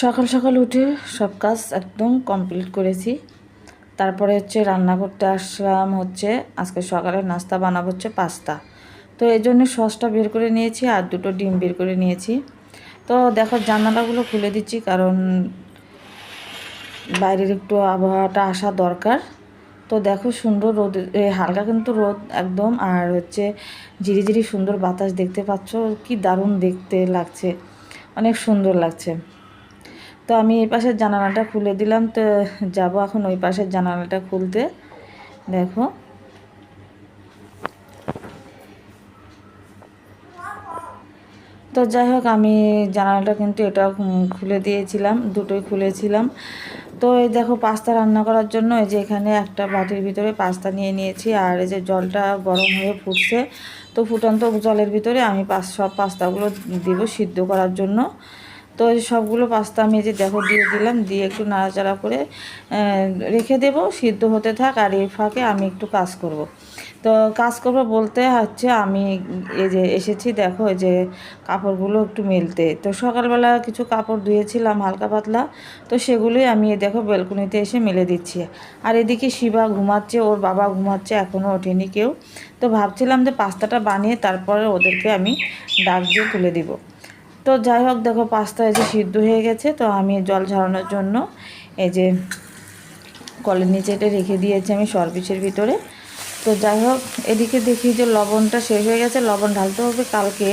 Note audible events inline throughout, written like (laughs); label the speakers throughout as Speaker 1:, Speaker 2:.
Speaker 1: সকাল সকাল উঠে সব কাজ একদম কমপ্লিট করেছি। তারপরে হচ্ছে রান্না করতে আসলাম হচ্ছে, আজকে সকালে নাস্তা বানাবো হচ্ছে পাস্তা। তো এই জন্য সসটা বের করে নিয়েছি আর দুটো ডিম বের করে নিয়েছি। তো দেখো জানালাগুলো খুলে দিচ্ছি কারণ বাইরের একটু আবহাওয়াটা আসা দরকার। তো দেখো সুন্দর রোদ হালকা কিন্তু রোদ একদম আর হচ্ছে ঝিরি ঝিরি সুন্দর বাতাস দেখতে পাচ্ছ, কি দারুণ দেখতে লাগছে, অনেক সুন্দর লাগছে। তো আমি এই পাশের জানালাটা খুলে দিলাম, তো যাব এখন ওই পাশের জানালাটা খুলতে। দেখো। তো যাই হোক, আমি জানালাটা কিন্তু এটা খুলে দিয়েছিলাম, দুটোই খুলেছিলাম। তো এই দেখো, পাস্তা রান্না করার জন্য এই যে এখানে একটা বাটির ভিতরে পাস্তা নিয়ে নিয়েছি, আর এই যে জলটা গরম হয়ে ফুটছে, তো ফুটন্ত জলের ভিতরে আমি পাস, সব পাস্তাগুলো দিব সিদ্ধ করার জন্য। তো সবগুলো পাস্তা আমি যে দেখো দিয়ে দিলাম, দিয়ে একটু নাড়াচাড়া করে রেখে দেব, সিদ্ধ হতে থাক আর এই ফাঁকে আমি একটু কাজ করব। তো কাজ করব বলতে হচ্ছে আমি এই যে এসেছি, দেখো যে কাপড়গুলো একটু মেলতে। তো সকালবেলা কিছু কাপড় ধুয়েছিলাম হালকা পাতলা, তো সেগুলোই আমি দেখো বেলকুনিতে এসে মেলে দিচ্ছি। আর এদিকে শিবা ঘুমাচ্ছে, ওর বাবা ঘুমাচ্ছে এখনও ওঠেনি কেউ। তো ভাবছিলাম যে পাস্তাটা বানিয়ে তারপরে ওদেরকে আমি ডাক দিয়ে তুলে দিব। তো যাই হোক, দেখো পাস্তা যে সিদ্ধ হয়ে গেছে, তো আমি জল ঝরানোর জন্য এই যে কলের নিচে এটা রেখে দিয়েছি আমি সরপিসের ভিতরে। তো যাই হোক, এদিকে দেখি যে লবণটা শেষ হয়ে গেছে, লবণ ঢালতে হবে কালকে,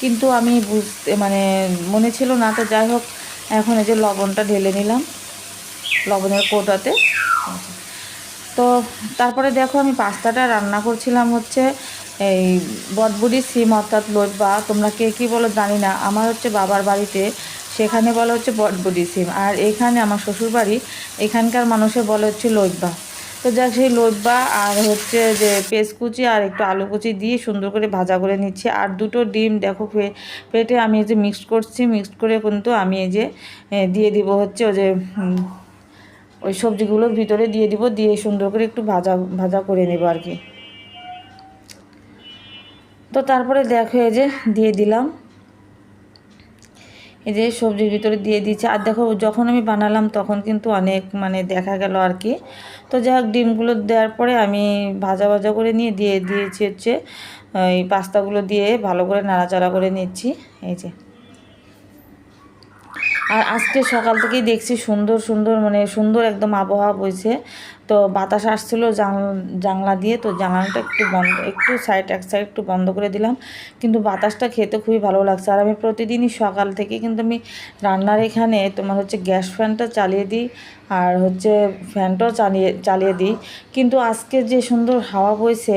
Speaker 1: কিন্তু আমি বুঝতে মানে মনে ছিল না, তো যাই হোক, এখন এই যে লবণটা ঢেলে নিলাম লবণের কোটাতে। তো তারপরে দেখো আমি পাস্তাটা রান্না করছিলাম হচ্ছে এই বটবুডি, সিম অর্থাৎ লইবা তোমরা কে কী বলো জানি না। আমার হচ্ছে বাবার বাড়িতে, সেখানে বলা হচ্ছে বটবুডি সিম। আর এখানে আমার শ্বশুর বাড়ি এখানকার মানুষে বলে হচ্ছে লইবা তো যাক, সেই লইবা আর হচ্ছে যে পেঁয়াজ কুচি আর একটু আলু কুচি দিয়ে সুন্দর করে ভাজা করে নিচ্ছি। আর দুটো ডিম দেখো ফেটে আমি এই যে মিক্সড করছি মিক্সড করে কিন্তু আমি এই যে দিয়ে দিব হচ্ছে ওই যে ওই সবজিগুলোর ভিতরে দিয়ে দিব, দিয়ে সুন্দর করে একটু ভাজা ভাজা করে নেব আর কি। তো তারপরে দেখো এই যে দিয়ে দিলাম। এই যে সবজির ভিতরে দিয়ে দিয়েছি। আর দেখো, যখন আমি বানালাম তখন কিন্তু অনেক মানে দেখা গেল আর কি। তো যাই হোক, ডিমগুলো দেওয়ার পরে আমি ভাজা ভাজা করে নিয়ে দিয়ে দিয়েছি হচ্ছে এই পাস্তাগুলো দিয়ে ভালো করে নাড়াচাড়া করে নিচ্ছি। এই যে। আর আজকে সকাল থেকেই দেখছি সুন্দর সুন্দর মানে সুন্দর একদম আবহাওয়া বইছে। তো বাতাস আসছিল জান- জানলা দিয়ে, তো জানলাটা একটু বন্ধ, একটু সাইড এক সাইড একটু বন্ধ করে দিলাম। কিন্তু বাতাসটা খেতে খুবই ভালো লাগছে। আর আমি প্রতিদিনই সকাল থেকে কিন্তু আমি রান্নার এখানে তোমার হচ্ছে গ্যাস ফ্যানটা চালিয়ে দিই, আর হচ্ছে ফ্যানটাও চালিয়ে চালিয়ে দিই। কিন্তু আজকে যে সুন্দর হাওয়া বইছে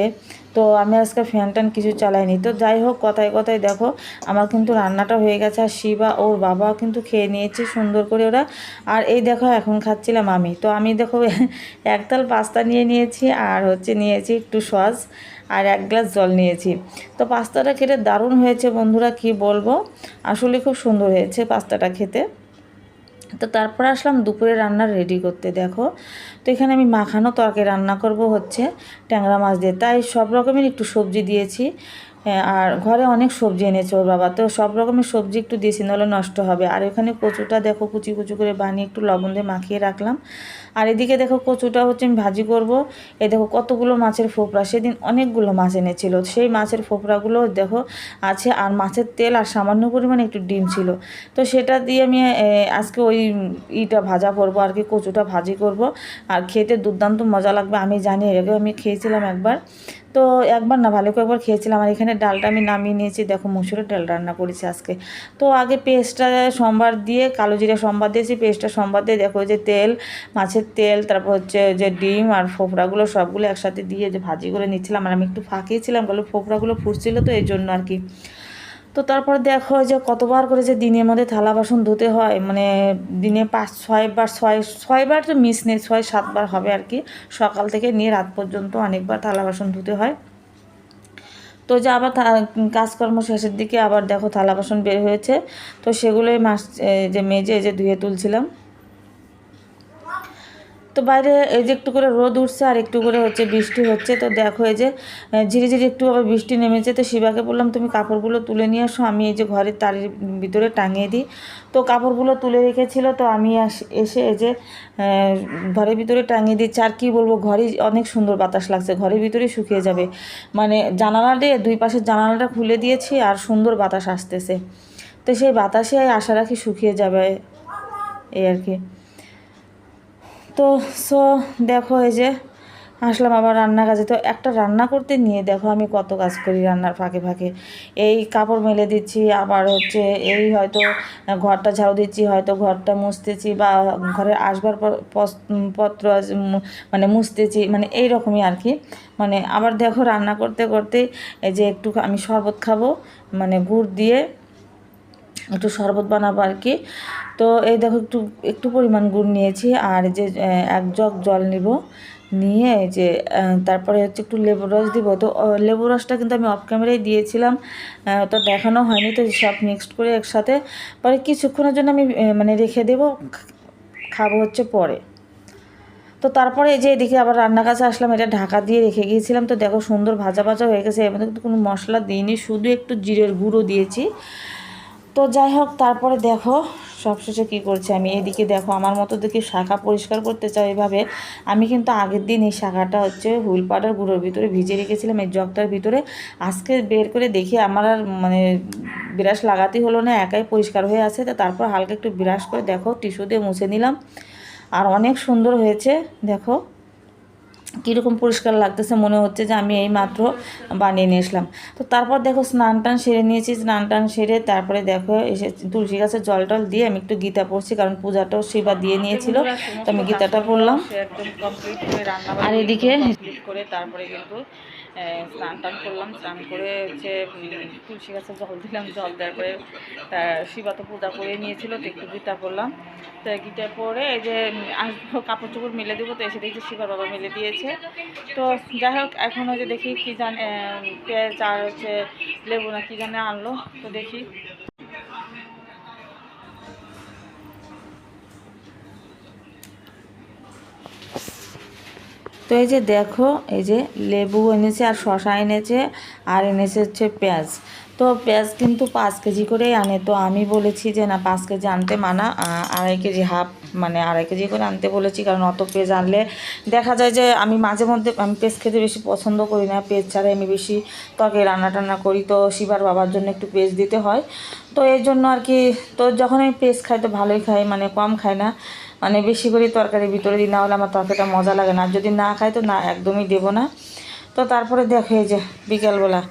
Speaker 1: তো আমি আজকে ফ্যান ট্যান কিছু চালাইনি। তো যাই হোক, কথায় কথায় দেখো, আমার কিন্তু রান্নাটা হয়ে গেছে আর শিবা ওর বাবা কিন্তু খেয়ে নিয়েছে সুন্দর করে ওরা। আর এই দেখো, এখন খাচ্ছিলাম আমি। তো আমি দেখো, (laughs) একতাল পাস্তা নিয়ে নিয়েছি আর হচ্ছে নিয়েছি একটু সস আর এক গ্লাস জল নিয়েছি। তো পাস্তাটা খেতে দারুণ হয়েছে বন্ধুরা, কি বলব? আসলে খুব সুন্দর হয়েছে পাস্তাটা খেতে। তো তারপর আসলাম দুপুরে রান্না রেডি করতে, দেখো। তো এখানে আমি মাখানো তরকারি রান্না করব হচ্ছে, ট্যাংরা মাছ দিয়ে। তাই সব রকমের একটু সবজি দিয়েছি। হ্যাঁ, আর ঘরে অনেক সবজি এনেছে ওর বাবা। তো সব রকমের সবজি একটু দিয়েছি নাহলে নষ্ট হবে। আর এখানে কচুটা দেখো কুচি কুচি করে বানিয়ে একটু লবণ দিয়ে মাখিয়ে রাখলাম। আর এদিকে দেখো কচুটা হচ্ছে আমি ভাজি করব। এ দেখো কতগুলো মাছের ফোপড়া। সেদিন অনেকগুলো মাছ এনেছিল। সেই মাছের ফোপড়াগুলো দেখো আছে আর মাছের তেল আর সামান্য পরিমাণে একটু ডিম ছিল। তো সেটা দিয়ে আমি আজকে ওই ইটা ভাজা করব আর কি কচুটা ভাজি করব। আর খেতে দুর্দান্ত মজা লাগবে আমি জানি। আগেও আমি খেয়েছিলাম একবার। তো একবার না, ভালো করে একবার খেয়েছিলাম। আর এখানে ডালটা আমি নামিয়ে নিয়েছি। দেখো মুসুরের ডাল রান্না করেছি আজকে। তো আগে পেস্টটা সোমবার দিয়ে, কালো জিরা সোমবার দিয়েছি, পেস্টটা সোমবার দিয়ে দেখো যে তেল, মাছের তেল, তারপর হচ্ছে যে ডিম আর ফোপড়াগুলো সবগুলো একসাথে দিয়ে যে ভাজি করে নিচ্ছিলাম। আর আমি একটু ফাঁকিয়েছিলাম কালো ফোপড়াগুলো ফুটছিলো তো এই জন্য আর কি। তো তারপর দেখো যে কতবার করে যে দিনের মধ্যে থালা বাসন ধুতে হয় মানে দিনে পাঁচ, ছয়বার, ছয়, ছয়বার তো মিস নেই, ছয়, সাতবার হবে আর কি। সকাল থেকে নিয়ে রাত পর্যন্ত অনেকবার থালা বাসন ধুতে হয়। তো যে আবার কাজকর্ম শেষের দিকে আবার দেখো থালা বাসন বের হয়েছে। তো সেগুলোই মাস যে মেজে, যে ধুয়ে তুলছিলাম। তো বাইরে এই যে একটু করে রোদ উঠছে আর একটু করে হচ্ছে বৃষ্টি হচ্ছে, তো দেখো এই যে ঝিরি ঝিরি একটু আবার বৃষ্টি নেমেছে। তো শিবাকে বললাম, তুমি কাপড়গুলো তুলে নিয়ে আসো, আমি এই যে ঘরের তারের ভিতরে টাঙিয়ে দিই। তো কাপড়গুলো তুলে রেখেছিল, তো আমি এসে এই যে ঘরের ভিতরে টাঙিয়ে দিচ্ছি। আর কী বলব ঘরে অনেক সুন্দর বাতাস লাগছে, ঘরের ভিতরেই শুকিয়ে যাবে। মানে জানালা দিয়ে দুই পাশের জানালাটা খুলে দিয়েছি আর সুন্দর বাতাস আসতেছে। তো সেই বাতাসে আশা রাখি শুকিয়ে যাবে, এই আর কি। তো সো দেখো এই যে, আসলাম আবার রান্না কাজে তো একটা রান্না করতে নিয়ে দেখো আমি কত কাজ করি রান্নার ফাঁকে ফাঁকে। এই কাপড় মেলে দিচ্ছি, আবার হচ্ছে এই হয়তো ঘরটা ঝাড়ু দিচ্ছি, হয়তো ঘরটা মুছতেছি বা ঘরের আসবার পত্র মানে মুছতেছি মানে এই রকমই আর কি। মানে আবার দেখো রান্না করতে করতে এই যে একটু আমি শরবত খাব মানে গুড় দিয়ে একটু শরবত বানাবো আর কি। তো এই দেখো একটু একটু পরিমাণ গুড় নিয়েছি আর যে এক জগ জল নিব। নিয়ে যে তারপরে হচ্ছে একটু লেবু রস দিব। তো লেবু রসটা কিন্তু আমি অফ ক্যামেরায় দিয়েছিলাম তো দেখানো হয়নি, তো সব মিক্সড করে একসাথে পরে কিছুক্ষণের জন্য আমি মানে রেখে দেবো, খাব হচ্ছে পরে। তো তারপরে এই যে এদিকে আবার রান্নার কাছে আসলাম, এটা ঢাকা দিয়ে রেখে গিয়েছিলাম। তো দেখো সুন্দর ভাজা ভাজা হয়ে গেছে, এর মধ্যে কিন্তু কোনো মশলা দিইনি, শুধু একটু জিরের গুঁড়ো দিয়েছি। তো যাই হোক, তারপরে দেখো সবশেষে কী করছি আমি। এদিকে দেখো, আমার মতো দেখি শাখা পরিষ্কার করতে চাই এভাবে। আমি কিন্তু আগের দিন এই শাখাটা হচ্ছে হুইল পাউডার গুঁড়োর ভিতরে ভিজে রেখেছিলাম, এই জগটার ভিতরে। আজকে বের করে দেখি আমার আর মানে বিরাস লাগাতেই হলো না, একাই পরিষ্কার হয়ে আছে। তো তারপর হালকা একটু বিরাস করে দেখো, টিস্যু দিয়ে মুছে নিলাম। আর অনেক সুন্দর হয়েছে, দেখো। কীরকম পরিষ্কার লাগতেছে মনে হচ্ছে যে আমি এই মাত্র বানিয়ে নিয়ে এসলাম। তো তারপর দেখো স্নান টান সেরে নিয়েছি স্নান টান সেরে তারপরে দেখো এসে তুলসী গাছে জল টল দিয়ে আমি একটু গীতা পড়ছি কারণ পূজাটাও সেবা দিয়ে নিয়েছিল তো আমি গীতাটা পড়লাম। আর এদিকে করে তারপরে কিন্তু স্নান টান করলাম, স্নান করে হচ্ছে তুলসী গাছে জল দিলাম, জল দেওয়ার পরে তা শিবা তো পূজা করে নিয়েছিল, তো একটু গীতা করলাম। তো গীতা পরে এই যে আসব কাপড় চোপড় মেলে দেবো, তো এসে দেখছি শিবার বাবা মেলে দিয়েছে। তো যাই হোক, এখন যে দেখি কী জানে পেঁয়াজ আর হচ্ছে লেবু না কী জানে আনলো, তো দেখি। তো এই যে দেখো, এই যে লেবু এনেছে আর শশা এনেছে আর এনেছে হচ্ছে পেঁয়াজ। তো পেঁয়াজ কিন্তু পাঁচ কেজি করেই আনে। তো আমি বলেছি যে না, পাঁচ কেজি আনতে মানা আড়াই কেজি হাফ মানে আড়াই কেজি করে আনতে বলেছি, কারণ অত পেঁয়াজ আনলে দেখা যায় যে আমি মাঝে মধ্যে, আমি পেঁয়াজ খেতে বেশি পছন্দ করি না। পেঁয়াজ ছাড়া আমি বেশি ত্বকে রান্না টান্না করি। তো শিবার বাবার জন্য একটু পেঁয়াজ দিতে হয়। তো এর জন্য আর কি, তো যখন আমি পেঁয়াজ খাই তো ভালোই খাই মানে কম খাই না। মানে বেশি করে তরকারি ভিতরে দিই না হলে আমার তরকারিটা মজা লাগে না। আর যদি না খাই তো না, একদমই দেবো না। তো তারপরে দেখো এই যে বিকেলবেলা,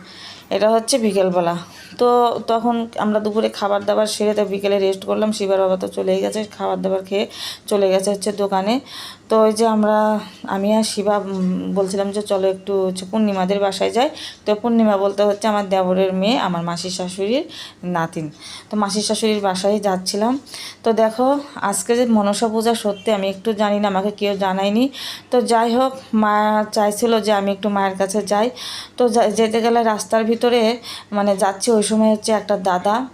Speaker 1: এটা হচ্ছে বিকেলবেলা। তো তখন আমরা দুপুরে খাবার দাবার সেরে তো বিকেলে রেস্ট করলাম। শিবার বাবা তো চলেই গেছে খাবার দাবার খেয়ে চলে গেছে হচ্ছে দোকানে। তো ওই যে আমরা, আমি আর শিবা বলছিলাম যে চলো একটু হচ্ছে পূর্ণিমাদের বাসায় যাই। তো পূর্ণিমা বলতে হচ্ছে আমার দেবরের মেয়ে, আমার মাসির শাশুড়ির নাতিন। তো মাসির শাশুড়ির বাসায় যাচ্ছিলাম। তো দেখো, আজকে যে মনসা পূজা সত্যি আমি একটু জানি না, আমাকে কেউ জানায়নি। তো যাই হোক, মা চাইছিল যে আমি একটু মায়ের কাছে যাই। তো যেতে গেলে রাস্তার ভিতরে মানে যাচ্ছি ওই সময় হচ্ছে একটা দাদা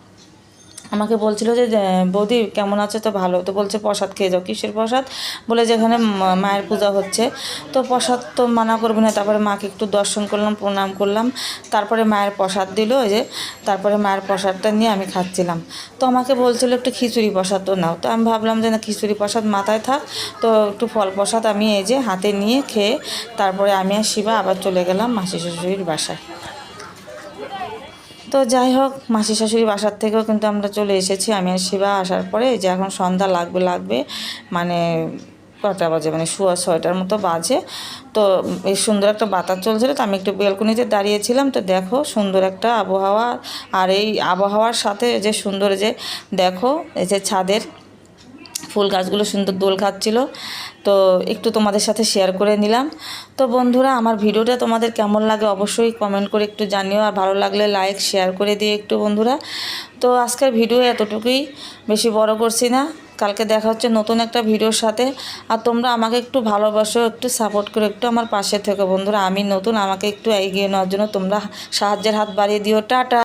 Speaker 1: আমাকে বলছিল যে বৌদি কেমন আছে? তো ভালো। তো বলছে, প্রসাদ খেয়ে যাও। কিসের প্রসাদ? বলে যে, এখানে মা- মায়ের পূজা হচ্ছে। তো প্রসাদ তো মানা করব না। তারপরে মাকে একটু দর্শন করলাম, প্রণাম করলাম। তারপরে মায়ের প্রসাদ দিল ওই যে, তারপরে মায়ের প্রসাদটা নিয়ে আমি খাচ্ছিলাম। তো আমাকে বলছিল, একটু খিচুড়ি প্রসাদ তো নাও। তো আমি ভাবলাম যে, না, খিচুড়ি প্রসাদ মাথায় থাক। তো একটু ফল প্রসাদ আমি এই যে হাতে নিয়ে খেয়ে, তারপরে আমি আর শিবা আবার চলে গেলাম মাসি শ্বশুরির বাসায়। তো যাই হোক, মাসি শাশুড়ি বাসার থেকেও কিন্তু আমরা চলে এসেছি। আমি আর শিবা আসার পরে যে এখন সন্ধ্যা লাগবে লাগবে মানে কটা বাজে? মানে শুয়া ছয়টার মতো বাজে। তো এই সুন্দর একটা বাতাস চলছিল, তো আমি একটু বেলকুনিতে দাঁড়িয়েছিলাম। তো দেখো সুন্দর একটা আবহাওয়া। আর এই আবহাওয়ার সাথে যে সুন্দর যে দেখো, এই যে ছাদের ফুল গাছগুলো সুন্দর দোল খাচ্ছিল। তো একটু তোমাদের সাথে শেয়ার করে নিলাম। তো বন্ধুরা, আমার ভিডিওটা তোমাদের কেমন লাগে অবশ্যই কমেন্ট করে একটু জানিও। আর ভালো লাগলে লাইক শেয়ার করে দিয়ে একটু বন্ধুরা। তো আজকের ভিডিও এতটুকুই। বেশি বড় করছি না। কালকে দেখা হচ্ছে নতুন একটা ভিডিওর সাথে। আর তোমরা আমাকে একটু ভালোবাসো, একটু সাপোর্ট করে, একটু আমার পাশে থেকো বন্ধুরা। আমি নতুন, আমাকে একটু এগিয়ে নেওয়ার জন্য তোমরা সাহায্যের হাত বাড়িয়ে দিও। টাটা!